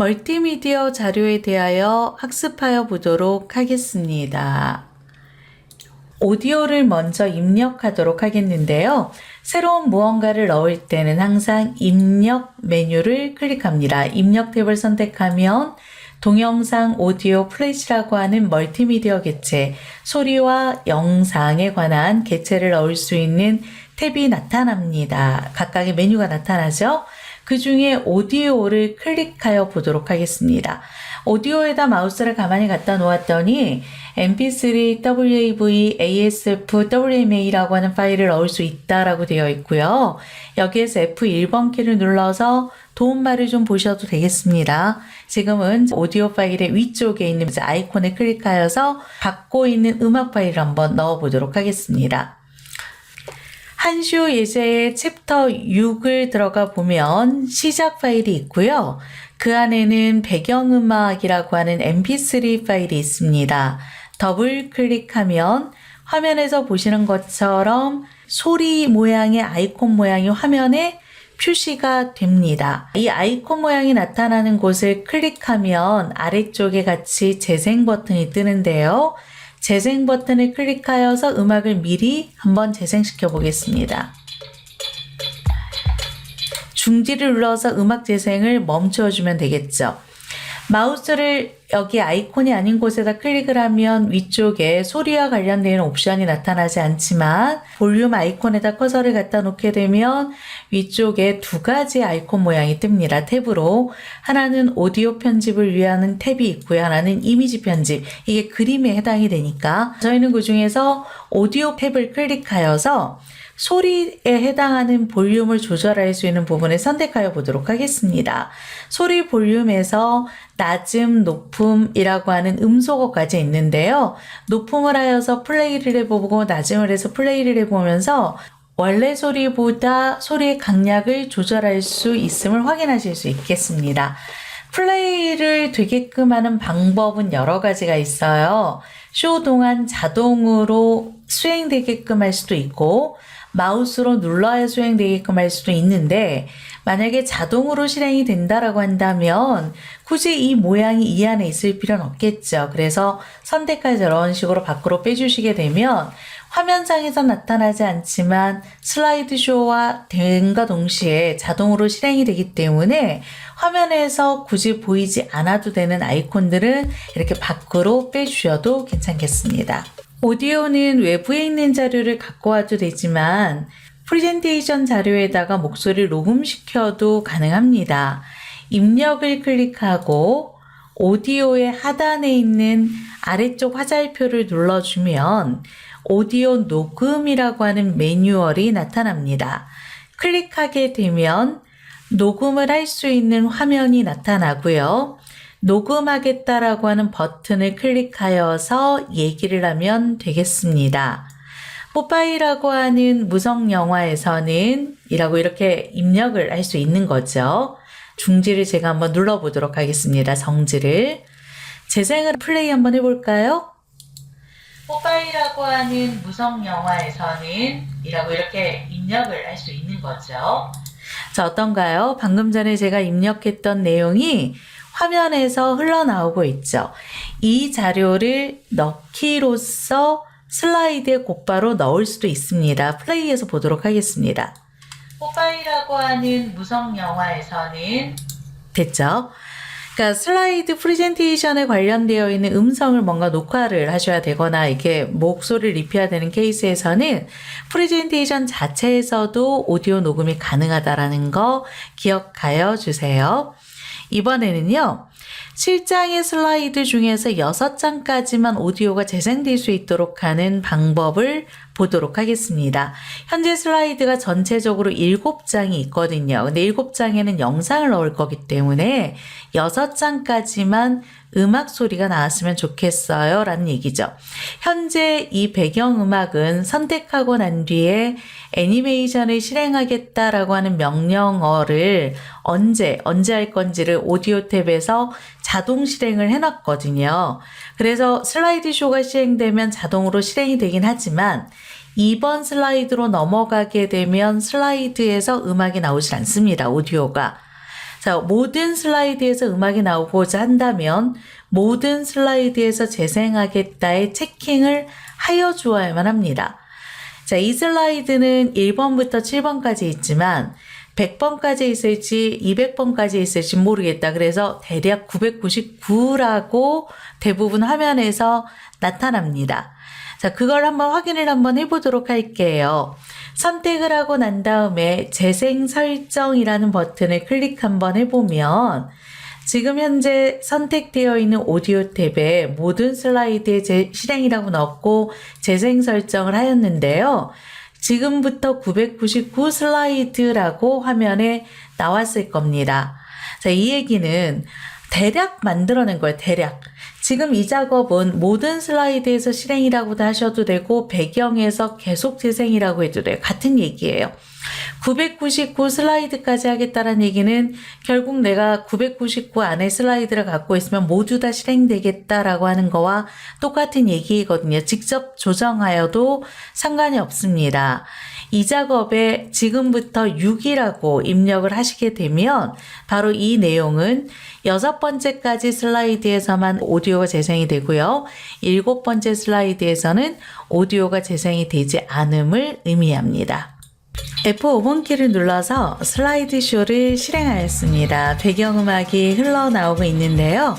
멀티미디어 자료에 대하여 학습하여 보도록 하겠습니다. 오디오를 먼저 입력하도록 하겠는데요. 새로운 무언가를 넣을 때는 항상 입력 메뉴를 클릭합니다. 입력 탭을 선택하면 동영상 오디오 플래시라고 하는 멀티미디어 개체, 소리와 영상에 관한 개체를 넣을 수 있는 탭이 나타납니다. 각각의 메뉴가 나타나죠? 그 중에 오디오를 클릭하여 보도록 하겠습니다. 오디오에다 마우스를 가만히 갖다 놓았더니 mp3, wav, asf, wma라고 하는 파일을 넣을 수 있다라고 되어 있고요. 여기에서 F1번 키를 눌러서 도움말을 좀 보셔도 되겠습니다. 지금은 오디오 파일의 위쪽에 있는 아이콘을 클릭하여서 받고 있는 음악 파일을 한번 넣어 보도록 하겠습니다. 한슈 예제의 챕터 6을 들어가 보면 시작 파일이 있고요. 그 안에는 배경음악이라고 하는 mp3 파일이 있습니다. 더블 클릭하면 화면에서 보시는 것처럼 소리 모양의 아이콘 모양이 화면에 표시가 됩니다. 이 아이콘 모양이 나타나는 곳을 클릭하면 아래쪽에 같이 재생 버튼이 뜨는데요. 재생 버튼을 클릭하여서 음악을 미리 한번 재생시켜 보겠습니다. 중지를 눌러서 음악 재생을 멈춰 주면 되겠죠. 마우스를 여기 아이콘이 아닌 곳에다 클릭을 하면 위쪽에 소리와 관련된 옵션이 나타나지 않지만 볼륨 아이콘에다 커서를 갖다 놓게 되면 위쪽에 두 가지 아이콘 모양이 뜹니다. 탭으로 하나는 오디오 편집을 위한 탭이 있고요. 하나는 이미지 편집. 이게 그림에 해당이 되니까 저희는 그 중에서 오디오 탭을 클릭하여서 소리에 해당하는 볼륨을 조절할 수 있는 부분을 선택하여 보도록 하겠습니다. 소리 볼륨에서 낮음, 높음이라고 하는 음소거까지 있는데요. 높음을 하여서 플레이를 해보고 낮음을 해서 플레이를 해보면서 원래 소리보다 소리의 강약을 조절할 수 있음을 확인하실 수 있겠습니다. 플레이를 되게끔 하는 방법은 여러 가지가 있어요. 쇼 동안 자동으로 수행되게끔 할 수도 있고, 마우스로 눌러야 수행되게끔 할 수도 있는데 만약에 자동으로 실행이 된다라고 한다면 굳이 이 모양이 이 안에 있을 필요는 없겠죠. 그래서 선택할 저런 식으로 밖으로 빼주시게 되면 화면상에서 나타나지 않지만 슬라이드 쇼와 됨과 동시에 자동으로 실행이 되기 때문에 화면에서 굳이 보이지 않아도 되는 아이콘들은 이렇게 밖으로 빼주셔도 괜찮겠습니다. 오디오는 외부에 있는 자료를 갖고 와도 되지만 프레젠테이션 자료에다가 목소리를 녹음시켜도 가능합니다. 입력을 클릭하고 오디오의 하단에 있는 아래쪽 화살표를 눌러주면 오디오 녹음이라고 하는 매뉴얼이 나타납니다. 클릭하게 되면 녹음을 할 수 있는 화면이 나타나고요. 녹음하겠다라고 하는 버튼을 클릭하여서 얘기를 하면 되겠습니다. 뽀빠이라고 하는 무성 영화에서는 이라고 이렇게 입력을 할 수 있는 거죠. 중지를 제가 한번 눌러보도록 하겠습니다. 정지를. 재생을 플레이 한번 해볼까요? 뽀빠이라고 하는 무성 영화에서는 이라고 이렇게 입력을 할 수 있는 거죠. 자, 어떤가요? 방금 전에 제가 입력했던 내용이 화면에서 흘러나오고 있죠. 이 자료를 넣기로써 슬라이드에 곧바로 넣을 수도 있습니다. 플레이해서 보도록 하겠습니다. 뽀빠이라고 하는 무성 영화에서는 됐죠? 그러니까 슬라이드 프레젠테이션에 관련되어 있는 음성을 뭔가 녹화를 하셔야 되거나 이렇게 목소리를 입혀야 되는 케이스에서는 프레젠테이션 자체에서도 오디오 녹음이 가능하다라는 거 기억하여 주세요. 이번에는요. 7장의 슬라이드 중에서 6장까지만 오디오가 재생될 수 있도록 하는 방법을 보도록 하겠습니다. 현재 슬라이드가 전체적으로 7장이 있거든요. 근데 7장에는 영상을 넣을 거기 때문에 6장까지만 음악 소리가 나왔으면 좋겠어요. 라는 얘기죠. 현재 이 배경음악은 선택하고 난 뒤에 애니메이션을 실행하겠다라고 하는 명령어를 언제, 언제 할 건지를 오디오 탭에서 자동 실행을 해놨거든요. 그래서 슬라이드 쇼가 실행되면 자동으로 실행이 되긴 하지만 2번 슬라이드로 넘어가게 되면 슬라이드에서 음악이 나오질 않습니다. 오디오가. 자, 모든 슬라이드에서 음악이 나오고자 한다면 모든 슬라이드에서 재생하겠다의 체킹을 하여 주어야만 합니다. 자, 이 슬라이드는 1번부터 7번까지 있지만 100번까지 있을지 200번까지 있을지 모르겠다. 그래서 대략 999라고 대부분 화면에서 나타납니다. 자, 그걸 한번 확인을 한번 해보도록 할게요. 선택을 하고 난 다음에 재생 설정이라는 버튼을 클릭 한번 해보면 지금 현재 선택되어 있는 오디오 탭에 모든 슬라이드에 제 실행이라고 넣고 재생 설정을 하였는데요. 지금부터 999 슬라이드라고 화면에 나왔을 겁니다. 자, 이 얘기는 대략 만들어낸 거예요, 대략. 지금 이 작업은 모든 슬라이드에서 실행이라고도 하셔도 되고 배경에서 계속 재생이라고 해도 돼요. 같은 얘기예요. 999 슬라이드까지 하겠다는 얘기는 결국 내가 999 안에 슬라이드를 갖고 있으면 모두 다 실행되겠다라고 하는 거와 똑같은 얘기거든요. 직접 조정하여도 상관이 없습니다. 이 작업에 지금부터 6이라고 입력을 하시게 되면 바로 이 내용은 여섯 번째까지 슬라이드에서만 오디오가 재생이 되고요. 일곱 번째 슬라이드에서는 오디오가 재생이 되지 않음을 의미합니다. F5번 키를 눌러서 슬라이드 쇼를 실행하였습니다. 배경음악이 흘러나오고 있는데요.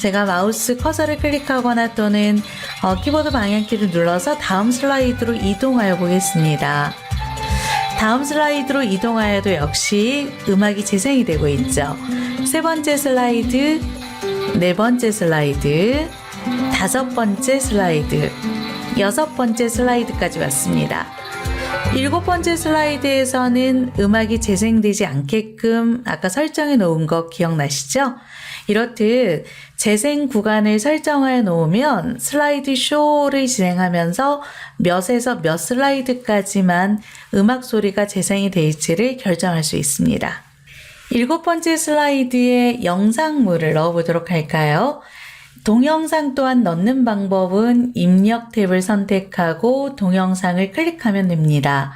제가 마우스 커서를 클릭하거나 또는 어, 키보드 방향키를 눌러서 다음 슬라이드로 이동하여 보겠습니다. 다음 슬라이드로 이동하여도 역시 음악이 재생이 되고 있죠. 세 번째 슬라이드, 네 번째 슬라이드, 다섯 번째 슬라이드, 여섯 번째 슬라이드까지 왔습니다. 일곱 번째 슬라이드에서는 음악이 재생되지 않게끔 아까 설정해 놓은 거 기억나시죠? 이렇듯 재생 구간을 설정해 놓으면 슬라이드 쇼를 진행하면서 몇에서 몇 슬라이드까지만 음악 소리가 재생이 될지를 결정할 수 있습니다. 일곱 번째 슬라이드에 영상물을 넣어보도록 할까요? 동영상 또한 넣는 방법은 입력 탭을 선택하고 동영상을 클릭하면 됩니다.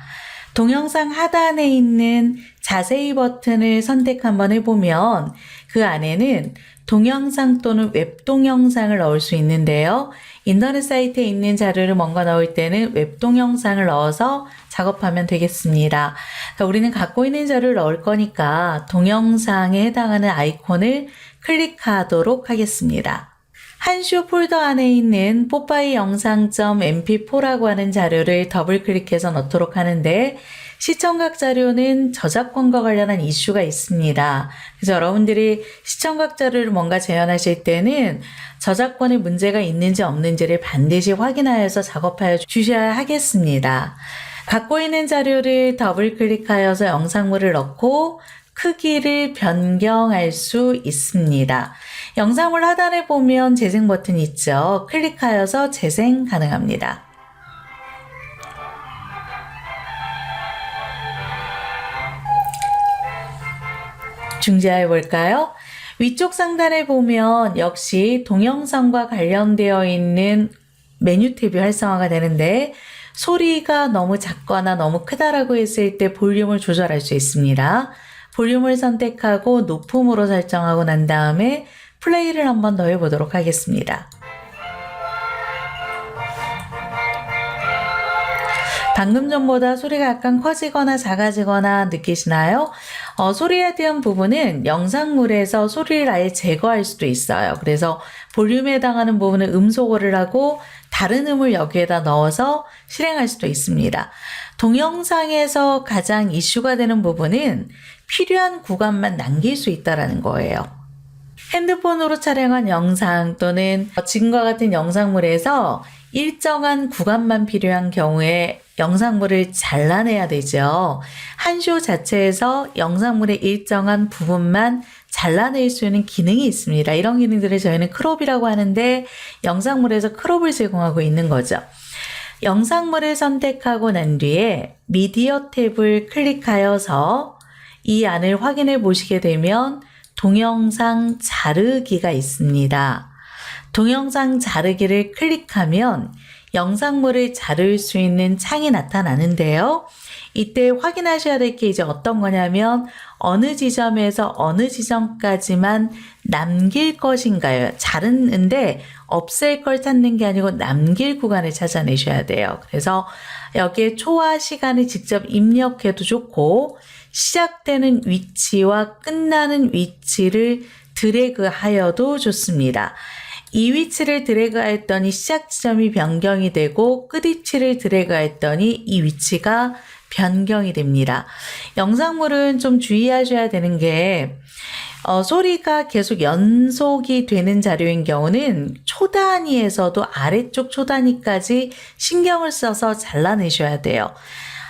동영상 하단에 있는 자세히 버튼을 선택 한번 해보면 그 안에는 동영상 또는 웹 동영상을 넣을 수 있는데요. 인터넷 사이트에 있는 자료를 뭔가 넣을 때는 웹 동영상을 넣어서 작업하면 되겠습니다. 자, 우리는 갖고 있는 자료를 넣을 거니까 동영상에 해당하는 아이콘을 클릭하도록 하겠습니다. 한쇼 폴더 안에 있는 뽀빠이 영상.mp4라고 하는 자료를 더블 클릭해서 넣도록 하는데 시청각 자료는 저작권과 관련한 이슈가 있습니다. 그래서 여러분들이 시청각 자료를 뭔가 재현하실 때는 저작권에 문제가 있는지 없는지를 반드시 확인하여서 작업하여 주셔야 하겠습니다. 갖고 있는 자료를 더블 클릭하여서 영상물을 넣고 크기를 변경할 수 있습니다. 영상물 하단에 보면 재생 버튼 있죠. 클릭하여서 재생 가능합니다. 중지해 볼까요? 위쪽 상단에 보면 역시 동영상과 관련되어 있는 메뉴 탭이 활성화가 되는데 소리가 너무 작거나 너무 크다라고 했을 때 볼륨을 조절할 수 있습니다. 볼륨을 선택하고 높음으로 설정하고 난 다음에 플레이를 한번 더 해보도록 하겠습니다. 방금 전보다 소리가 약간 커지거나 작아지거나 느끼시나요? 어, 소리에 대한 부분은 영상물에서 소리를 아예 제거할 수도 있어요. 그래서 볼륨에 해당하는 부분은 음소거를 하고 다른 음을 여기에다 넣어서 실행할 수도 있습니다. 동영상에서 가장 이슈가 되는 부분은 필요한 구간만 남길 수 있다라는 거예요. 핸드폰으로 촬영한 영상 또는 지금과 같은 영상물에서 일정한 구간만 필요한 경우에 영상물을 잘라내야 되죠. 한 쇼 자체에서 영상물의 일정한 부분만 잘라낼 수 있는 기능이 있습니다. 이런 기능들을 저희는 크롭이라고 하는데 영상물에서 크롭을 제공하고 있는 거죠. 영상물을 선택하고 난 뒤에 미디어 탭을 클릭하여서 이 안을 확인해 보시게 되면 동영상 자르기가 있습니다. 동영상 자르기를 클릭하면 영상물을 자를 수 있는 창이 나타나는데요. 이때 확인하셔야 될 게 이제 어떤 거냐면 어느 지점에서 어느 지점까지만 남길 것인가요? 자르는데 없앨 걸 찾는 게 아니고 남길 구간을 찾아내셔야 돼요. 그래서 여기에 초와 시간을 직접 입력해도 좋고 시작되는 위치와 끝나는 위치를 드래그하여도 좋습니다. 이 위치를 드래그했더니 시작 지점이 변경이 되고 끝 위치를 드래그했더니 이 위치가 변경이 됩니다. 영상물은 좀 주의하셔야 되는 게 어, 소리가 계속 연속이 되는 자료인 경우는 초단위에서도 아래쪽 초단위까지 신경을 써서 잘라내셔야 돼요.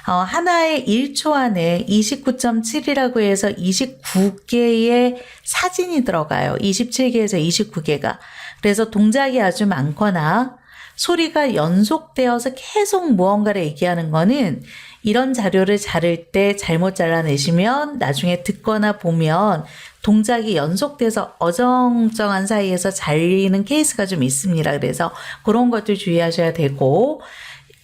어, 하나의 1초 안에 29.7이라고 해서 29개의 사진이 들어가요. 27개에서 29개가. 그래서 동작이 아주 많거나 소리가 연속되어서 계속 무언가를 얘기하는 거는 이런 자료를 자를 때 잘못 잘라내시면 나중에 듣거나 보면 동작이 연속돼서 어정쩡한 사이에서 잘리는 케이스가 좀 있습니다. 그래서 그런 것들 주의하셔야 되고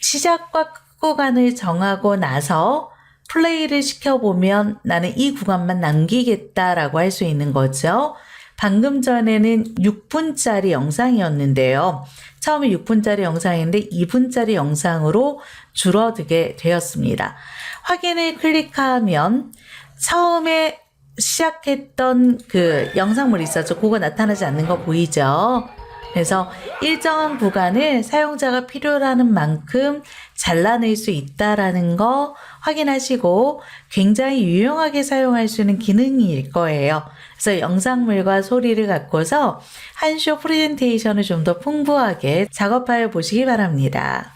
시작과 끝 구간을 정하고 나서 플레이를 시켜보면 나는 이 구간만 남기겠다라고 할 수 있는 거죠. 방금 전에는 6분짜리 영상이었는데요. 처음에 6분짜리 영상인데 2분짜리 영상으로 줄어들게 되었습니다. 확인을 클릭하면 처음에 시작했던 그 영상물이 있었죠. 그거 나타나지 않는 거 보이죠? 그래서 일정한 구간을 사용자가 필요로 하는 만큼 잘라낼 수 있다라는 거 확인하시고 굉장히 유용하게 사용할 수 있는 기능일 거예요. 그래서 영상물과 소리를 갖고서 한 쇼 프레젠테이션을 좀 더 풍부하게 작업하여 보시기 바랍니다.